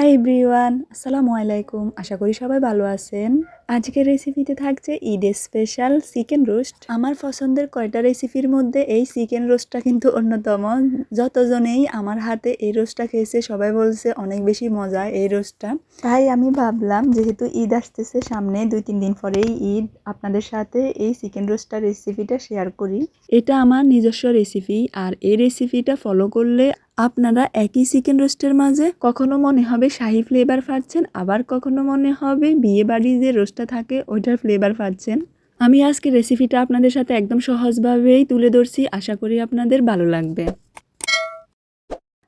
Hi everyone আসসালামু আলাইকুম। আশা করি সবাই ভালো আছেন। আজকের রেসিপিতে থাকছে ঈদের স্পেশাল চিকেন রোস্ট আমার পছন্দের কয়টা রেসিপির মধ্যে এই চিকেন রোস্টটা কিন্তু অন্যতম। যতজনেই আমার হাতে এই রোস্টটা খেয়েছে, সবাই বলছে অনেক বেশি মজা এই রোস্টটা তাই আমি ভাবলাম, যেহেতু ঈদ আসতেছে, সামনে দুই তিন দিন পরেই ঈদ, আপনাদের সাথে এই চিকেন রোস্টটার রেসিপিটা শেয়ার করি। এটা আমার নিজস্ব রেসিপি আর এই রেসিপিটা ফলো করলে আপনারা একই চিকেন রোস্টের মাঝে কখনো মনে হবে শাহি ফ্লেভার পাচ্ছেন আবার কখনো মনে হবে বিয়ে বাড়ি যে রোস্টটা থাকে, ওইটার ফ্লেভার পাচ্ছেন আমি আজকে রেসিপিটা আপনাদের সাথে একদম সহজভাবেই তুলে ধরছি, আশা করি আপনাদের ভালো লাগবে।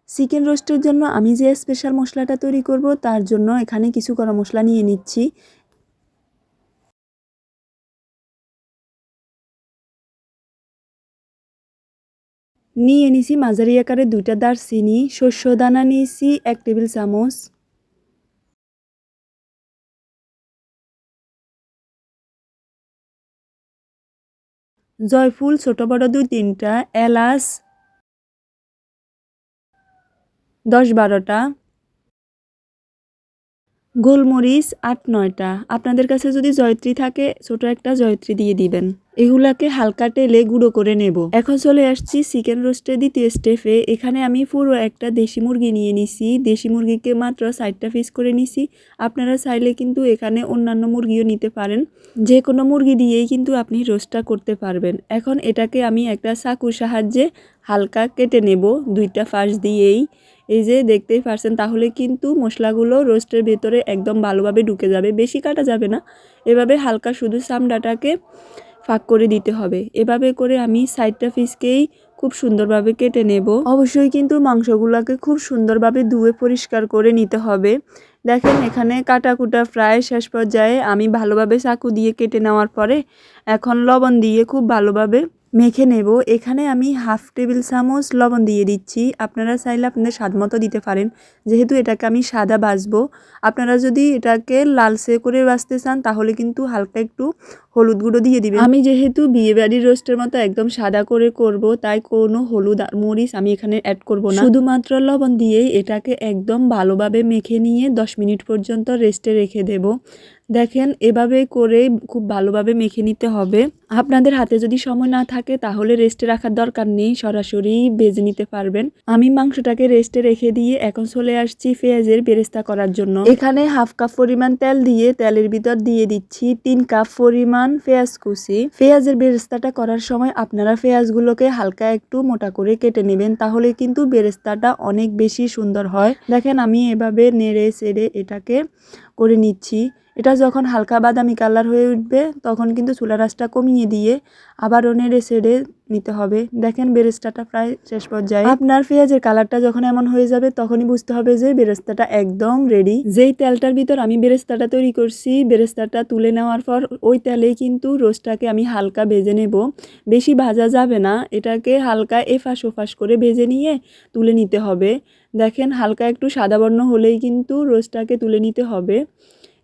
চিকেন রোস্টের জন্য আমি যে স্পেশাল মশলাটা তৈরি করব, তার জন্য এখানে কিছু গরম মশলা নিয়ে নিচ্ছি। নিয়ে নিছি মাঝারি আকারে দুইটা দারচিনি শস্য দানা নিয়েছি, এক টেবিল চামচ। জয়ফুল, ছোট বড় দুই, তিনটা। এলাচ, দশ বারোটা। গোলমরিচ, আট, নয়টা। আপনাদের কাছে যদি জয়ত্রী থাকে, ছোট একটা জয়ত্রী দিয়ে দিবেন। এগুলাকে হালকা তেলে গুঁড়ো করে নেব। এখন চলে আসছি চিকেন রোস্টের দ্বিতীয় স্টেপে। এখানে আমি পুরো একটা দেশি মুরগি নিয়ে নিছি। দেশি মুরগিকে মাত্র সাইডটা পিস করে নিছি। আপনারা চাইলে কিন্তু এখানে অন্যান্য মুরগিও নিতে পারেন। যে কোনো মুরগি দিয়েই কিন্তু আপনি রোস্টটা করতে পারবেন। এখন এটাকে আমি একটা চাকুর সাহায্যে হালকা কেটে নেব দুইটা ফাঁস দিয়েই। এই যে দেখতেই পারছেন, তাহলে কিন্তু মশলাগুলো রোস্টের ভেতরে একদম ভালোভাবে ঢুকে যাবে। বেশি কাটা যাবে না। এভাবে হালকা শুধু চামড়াটাকে ফাঁক করে দিতে হবে। এভাবে করে আমি সাইডটা ফিসকেই খুব সুন্দরভাবে কেটে নেব। অবশ্যই কিন্তু মাংসগুলোকে খুব সুন্দরভাবে ধুয়ে পরিষ্কার করে নিতে হবে। দেখেন এখানে কাটাকুটা প্রায় শেষ পর্যায়ে আমি ভালোভাবে চাকু দিয়ে কেটে নেওয়ার পরে এখন লবণ দিয়ে খুব ভালোভাবে মেখে নেব। এখানে আমি হাফ টেবিল চামচ লবণ দিয়ে দিচ্ছি। আপনারা চাইলে আপনাদের স্বাদ মতো দিতে পারেন। যেহেতু এটাকে আমি সাদা বাজবো আপনারা যদি এটাকে লালসে করে বাজতে চান, তাহলে কিন্তু হালকা একটু হলুদ গুঁড়ো দিয়ে দিবেন। আমি যেহেতু বিয়েবাড়ির রোস্টের মতো একদম সাদা করে করব, তাই কোনো হলুদ মরিচ আমি এখানে অ্যাড করব না। শুধুমাত্র লবণ দিয়েই এটাকে একদম ভালোভাবে মেখে নিয়ে দশ মিনিট পর্যন্ত রেস্টে রেখে দেব। দেখেন, এভাবে করে খুব ভালোভাবে মেখে নিতে হবে। আপনাদের হাতে যদি সময় না থাকে, তাহলে রেস্টে রাখার দরকার নেই, সরাসরি বেজে নিতে পারবেন। আমি মাংসটাকে রেস্টে রেখে দিয়ে এখন চলে আসছি পেঁয়াজের বেরেস্তা করার জন্য। এখানে হাফ কাপ পরিমাণ তেল দিয়ে, তেলের ভিতর দিয়ে দিচ্ছি তিন কাপ পরিমাণ পেঁয়াজ কুচি। পেঁয়াজের বেরেস্তাটা করার সময় আপনারা পেঁয়াজগুলোকে হালকা একটু মোটা করে কেটে নেবেন, তাহলে কিন্তু বেরেস্তাটা অনেক বেশি সুন্দর হয়। দেখেন, আমি এভাবে নেড়ে চেড়ে এটাকে করে নিচ্ছি। এটা যখন হালকা বাদামি কালার হয়ে উঠবে, তখন কিন্তু চুলা রাসটা কমিয়ে দিয়ে আবারও নেড়ে সেড়ে নিতে হবে। দেখেন বেরেস্তাটা প্রায় শেষ পর্যায়ে। আপনার পেঁয়াজের কালারটা যখন এমন হয়ে যাবে, তখনই বুঝতে হবে যে বেরেস্তাটা একদম রেডি যেই তেলটার ভিতর আমি বেরেস্তাটা তৈরি করছি, বেরেস্তাটা তুলে নেওয়ার পর ওই তেলেই কিন্তু রোস্টটাকে আমি হালকা ভেজে নেব। বেশি ভাজা যাবে না, এটাকে হালকা এফাস ওফাস করে ভেজে নিয়ে তুলে নিতে হবে। দেখেন হালকা একটু সাদা বর্ণ হলেই কিন্তু রোস্টটাকে তুলে নিতে হবে।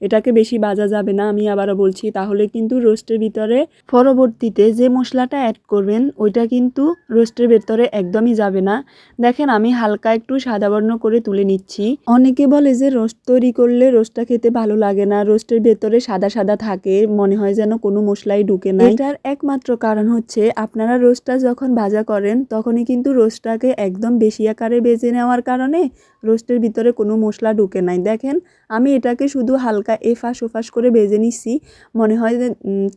এটাকে বেশি বাজা যাবে না, আমি আবারও বলছি। তাহলে কিন্তু রোস্টের ভিতরে পরবর্তীতে যে মশলাটা অ্যাড করবেন, ওইটা কিন্তু রোস্টের ভেতরে একদমই যাবে না। দেখেন, আমি হালকা একটু সাদা বর্ণ করে তুলে নিচ্ছি। অনেকে বলে যে রোস্ট তৈরি করলে রোস্টটা খেতে ভালো লাগে না, রোস্টের ভেতরে সাদা সাদা থাকে, মনে হয় যেন কোনো মশলাই ঢুকে না এটার একমাত্র কারণ হচ্ছে, আপনারা রোস্টটা যখন ভাজা করেন, তখনই কিন্তু রোস্টটাকে একদম বেশি আকারে বেজে নেওয়ার কারণে রোস্টের ভিতরে কোনো মশলা ঢুকে নাই। দেখেন, আমি এটাকে শুধু হালকা এফাস ওফাস করে বেজে নিছি। মনে হয়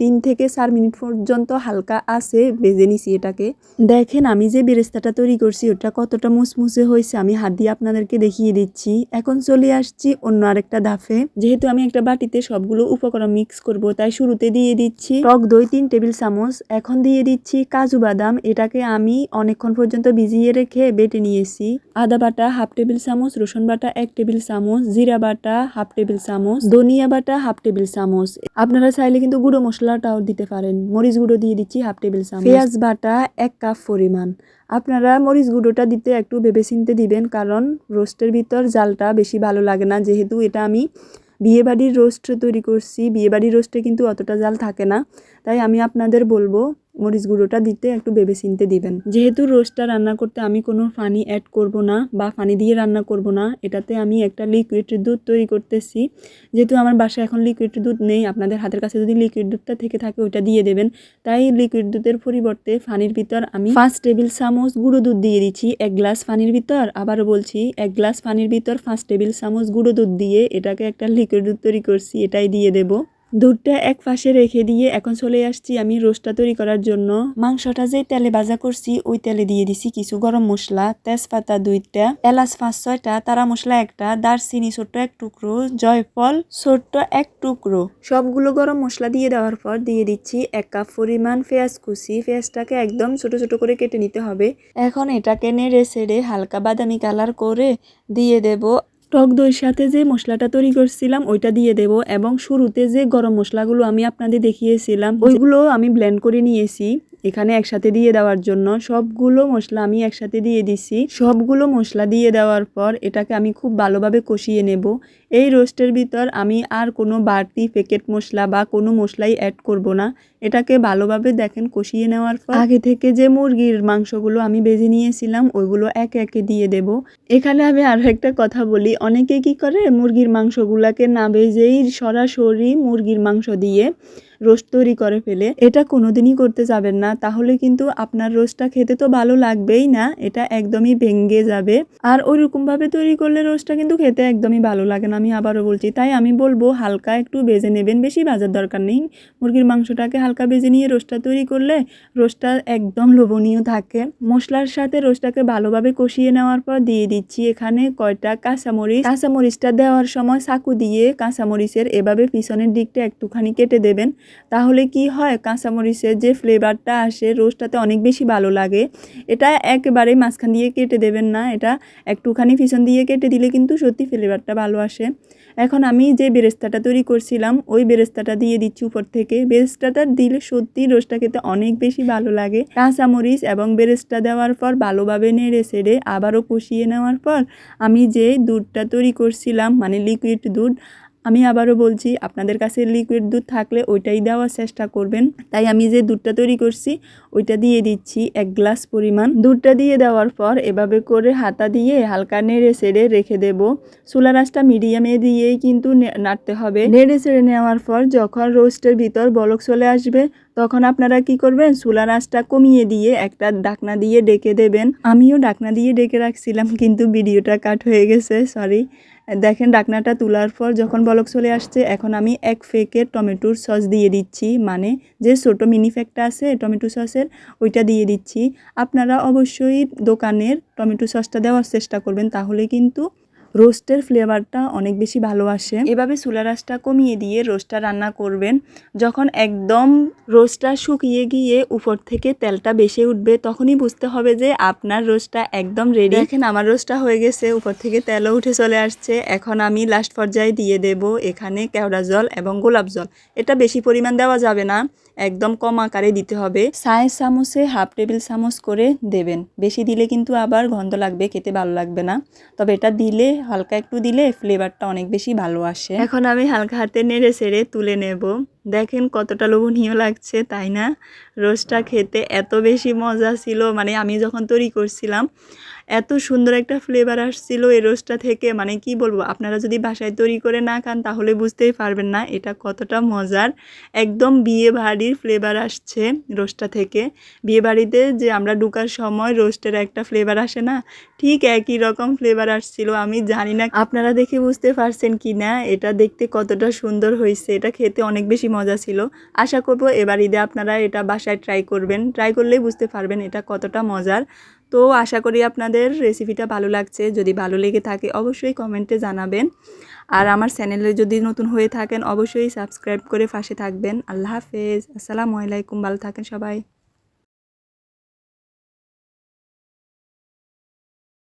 তিন থেকে চার মিনিট পর্যন্ত হালকা আছে, বেজে নিছি এটাকে। দেখেন, আমি যে বেরেস্তাটা তৈরি করছি, ওটা কতটা মুসমুসে হয়েছে, আমি হাত দিয়ে আপনাদেরকে দেখিয়ে দিচ্ছি। এখন চলে আসছি অন্য আরেকটা ধাপে। যেহেতু আমি একটা বাটিতে সবগুলো উপকরণ মিক্স করব, তাই শুরুতে দিয়ে দিচ্ছি টক দই, তিন টেবিল চামচ। এখন দিয়ে দিচ্ছি কাজু বাদাম, এটাকে আমি অনেকক্ষণ পর্যন্ত ভিজিয়ে রেখে বেটে নিয়েছি। আদা বাটা হাফ টেবিল চামচ, রসুন বাটা এক টেবিল চামচ, জিরা বাটা হাফ টেবিল চামচ, ধনিয়া বাটা হাফ টেবিল চামচ। আপনারা চাইলে কিন্তু গুঁড়ো মশলাটাও দিতে পারেন। মরিচ গুঁড়ো দিয়ে দিচ্ছি হাফ টেবিল চামচ। পেঁয়াজ বাটা এক কাপ পরিমাণ। আপনারা মরিচ গুঁড়োটা দিতে একটু ভেবে চিনতে দিবেন, কারণ রোস্টের ভিতর জালটা বেশি ভালো লাগে না। যেহেতু এটা আমি বিয়েবাড়ির রোস্ট তৈরি করছি, বিয়েবাড়ির রোস্টে কিন্তু অতটা জাল থাকে না। তাই আমি আপনাদের বলব মরিচ গুঁড়োটা দিতে একটু ভেবে চিনতে দিবেন। যেহেতু রোস্টটা রান্না করতে আমি কোনো পানি অ্যাড করব না বা পানি দিয়ে রান্না করব না, এটাতে আমি একটা লিকুইড দুধ তৈরি করতেছি। যেহেতু আমার বাসায় এখন লিকুইড দুধ নেই, আপনাদের হাতের কাছে যদি লিকুইড দুধটা থেকে থাকে ওইটা দিয়ে দেবেন। তাই লিকুইড দুধের পরিবর্তে পানির ভিতর আমি পাঁচ টেবিল চামচ গুঁড়ো দুধ দিয়ে দিচ্ছি, এক গ্লাস পানির ভিতর। আবারও বলছি, এক গ্লাস পানির ভিতর পাঁচ টেবিল চামচ গুঁড়ো দুধ দিয়ে এটাকে একটা লিকুইড দুধ তৈরি করছি, এটাই দিয়ে দেবো। দুধটা এক পাশে রেখে দিয়ে এখন চলে আসছি আমি রোস্টটা তৈরি করার জন্য। মাংসটা যে তেলে ভাজা করছি, ওই তেলে দিয়ে দিছি কিছু গরম মশলা, তেজপাতা দুইটা, এলাচ পাঁচ ছয়টা, তারা মশলা একটা, দারচিনি ছোট্ট এক টুকরো, জয়ফল ছোট্ট এক টুকরো। সবগুলো গরম মশলা দিয়ে দেওয়ার পর দিয়ে দিচ্ছি এক কাপ পরিমাণ পেঁয়াজ কুচি। পেঁয়াজটাকে একদম ছোট ছোট করে কেটে নিতে হবে। এখন এটাকে নেড়ে ছেড়ে হালকা বাদামি কালার করে দিয়ে দেব টক দইয়ের সাথে যে মশলাটা তৈরি করছিলাম, ওইটা দিয়ে দেব এবং শুরুতে যে গরম মশলাগুলো আমি আপনাদের দেখিয়েছিলাম, ওইগুলো আমি ব্লেন্ড করে নিয়েছি। এখানে একসাথে দিয়ে দেওয়ার জন্য সবগুলো মশলা আমি একসাথে দিয়ে দিছি। সবগুলো মশলা দিয়ে দেওয়ার পর এটাকে আমি খুব ভালোভাবে কষিয়ে নেব। এই রোস্টের ভিতর আমি আর কোনো বাড়তি প্যাকেট মশলা বা কোনো মশলাই অ্যাড করব না। এটাকে ভালোভাবে দেখেন কষিয়ে নেওয়ার পর আগে থেকে যে মুরগির মাংসগুলো আমি বেজে নিয়েছিলাম, ওইগুলো একে একে দিয়ে দেব। এখানে আমি আরও একটা কথা বলি, অনেকে কি করে মুরগির মাংসগুলাকে না বেজেই সরাসরি মুরগির মাংস দিয়ে রোস্ট তৈরি করে ফেলে। এটা কোনোদিনই করতে যাবেন না। তাহলে কিন্তু আপনার রোস্টটা খেতে তো ভালো লাগবেই না। এটা একদমই ভেঙ্গে যাবে। আর ওইরকমভাবে তৈরি করলে রোস্টটা কিন্তু খেতে একদমই ভালো লাগে না। আমি আবারও বলছি, তাই আমি বলব হালকা একটু বেজে নেবেন। বেশি বাজার দরকার নেই। মুরগির মাংসটাকে হালকা বেজে নিয়ে রোস্টটা তৈরি করলে রোস্টটা একদম লোভনীয় থাকে। মশলার সাথে রোস্টটাকে ভালোভাবে কষিয়ে নেওয়ার পর দিয়ে দিচ্ছি এখানে কয়টা কাঁচামরিচ। কাঁচামরিচটা দেওয়ার সময় চাকু দিয়ে কাঁচামরিচের এভাবে পিছনের দিকটা একটুখানি কেটে দেবেন। তাহলে কি হয়? কাঁচামরিচের যে ফ্লেভারটা আসে রোস্টটাতে অনেক বেশি ভালো লাগে। এটা একেবারে মাঝখান দিয়ে কেটে দেবেন না। এটা একটুখানি পিছন দিয়ে কেটে দিলে কিন্তু সত্যি ফ্লেভারটা ভালো আসে। এখন আমি যে বেরেস্তাটা তৈরি করছিলাম, ওই বেরেস্তাটা দিয়ে দিচ্ছি উপর থেকে। বেরেস্তাটা দিলে সত্যি রোস্টটা খেতে অনেক বেশি ভালো লাগে। কাঁচামরিচ এবং বেরেস্তা দেওয়ার পর ভালোভাবে নেড়ে সেড়ে আবারও কষিয়ে নেওয়ার পর আমি যে দুধটা তৈরি করছিলাম মানে লিকুইড দুধ আমি আবারও বলছি, আপনাদের কাছে লিকুইড দুধ থাকলে ওইটাই দেওয়ার চেষ্টা করবেন। তাই আমি যে দুধটা তৈরি করছি, ওইটা দিয়ে দিচ্ছি এক গ্লাস পরিমাণ। দুধটা দিয়ে দেওয়ার পর এভাবে করে হাতা দিয়ে হালকা নেড়ে সেড়ে রেখে দেব। চুলা রাসটা মিডিয়ামে দিয়েই কিন্তু নাড়তে হবে। নেড়ে সেড়ে নেওয়ার পর যখন রোস্টের ভিতর বলক চলে আসবে তখন আপনারা কি করবেন? চুলা রাসটা কমিয়ে দিয়ে একটা ডাকনা দিয়ে ডেকে দেবেন। আমিও ডাকনা দিয়ে ডেকে রাখছিলাম, কিন্তু ভিডিওটা কাট হয়ে গেছে সরি দেখেন ডাকনাটা তোলার পর যখন বলক চলে আসছে, এখন আমি এক ফেকের টমেটোর সস দিয়ে দিচ্ছি। মানে যে ছোটো মিনি ফ্যাকটা আছে, টমেটো সসের, ওইটা দিয়ে দিচ্ছি। আপনারা অবশ্যই দোকানের টমেটো সসটা দেওয়ার চেষ্টা করবেন, তাহলে কিন্তু রোস্টের ফ্লেভারটা অনেক বেশি ভালো আসে। এভাবে চুলা রাসটা কমিয়ে দিয়ে রোস্টটা রান্না করবেন। যখন একদম রোস্টটা শুকিয়ে গিয়ে উপর থেকে তেলটা বেশি উঠবে, তখনই বুঝতে হবে যে আপনার রোস্টটা একদম রেডি দেখেন আমার রোস্টটা হয়ে গেছে, উপর থেকে তেলও উঠে চলে আসছে। এখন আমি লাস্ট পর্যায়ে দিয়ে দেব এখানে কেওড়া জল এবং গোলাপ জল। এটা বেশি পরিমাণ দেওয়া যাবে না, একদম কম আকারে দিতে হবে। চায়ের চামচে হাফ টেবিল চামচ করে দেবেন। বেশি দিলে কিন্তু আবার গন্ধ লাগবে, খেতে ভালো লাগবে না। তবে এটা দিলে হালকা একটু দিলে ফ্লেভারটা অনেক বেশি ভালো আসে। এখন আমি হালকা হাতে নেড়ে সেড়ে তুলে নেব। দেখেন কতটা লোভনীয় লাগছে, তাই না? রোস্টটা খেতে এত বেশি মজা ছিল মানে আমি যখন তৈরি করছিলাম, এত সুন্দর একটা ফ্লেভার আসছিল এই রোস্টটা থেকে। মানে কি বলব, আপনারা যদি বাসায় তৈরি করে না খান, তাহলে বুঝতেই পারবেন না এটা কতটা মজার। একদম বিয়ে বাড়ির ফ্লেভার আসছে রোস্টটা থেকে। বিয়ে বাড়িতে যে আমরা ঢুকার সময় রোস্টের একটা ফ্লেভার আসে না, ঠিক একই রকম ফ্লেভার আসছিল, আমি জানি না। আপনারা দেখে বুঝতে পারছেন কি না এটা দেখতে কতটা সুন্দর হয়েছে, এটা খেতে অনেক বেশি মজা ছিল। আশা করব এবার ঈদে আপনারা এটা বাসায় ট্রাই করবেন। ট্রাই করলেই বুঝতে পারবেন এটা কতটা মজার। তো আশা করি আপনাদের রেসিপিটা ভালো লাগছে। যদি ভালো লেগে থাকে অবশ্যই কমেন্টে জানাবেন। আর আমার চ্যানেলে যদি নতুন হয়ে থাকেন অবশ্যই সাবস্ক্রাইব করে পাশে থাকবেন। আল্লাহ হাফেজ। আসসালামু আলাইকুম। ভালো থাকেন সবাই।